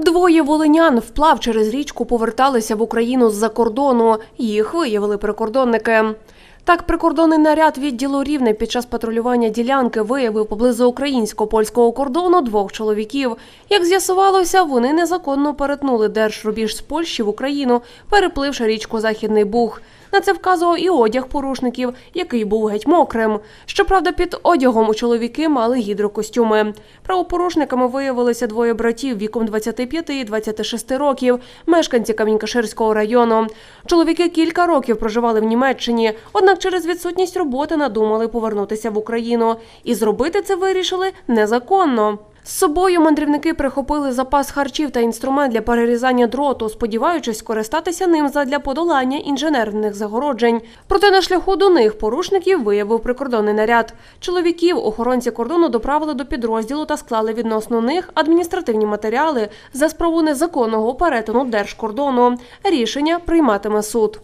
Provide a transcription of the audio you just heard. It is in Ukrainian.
Двоє волинян вплав через річку поверталися в Україну з-за кордону. Їх виявили прикордонники. Так, прикордонний наряд відділу Рівне під час патрулювання ділянки виявив поблизу українсько-польського кордону двох чоловіків. Як з'ясувалося, вони незаконно перетнули держрубіж з Польщі в Україну, перепливши річку Західний Буг. На це вказував і одяг порушників, який був геть мокрим. Щоправда, під одягом у чоловіки мали гідрокостюми. Правопорушниками виявилися двоє братів віком 25 і 26 років, мешканці Камінькаширського району. Чоловіки кілька років проживали в Німеччині, однак через відсутність роботи надумали повернутися в Україну. І зробити це вирішили незаконно. З собою мандрівники прихопили запас харчів та інструмент для перерізання дроту, сподіваючись скористатися ним задля подолання інженерних загороджень. Проте на шляху до них порушників виявив прикордонний наряд. Чоловіків охоронці кордону доправили до підрозділу та склали відносно них адміністративні матеріали за спробу незаконного перетину держкордону. Рішення прийматиме суд.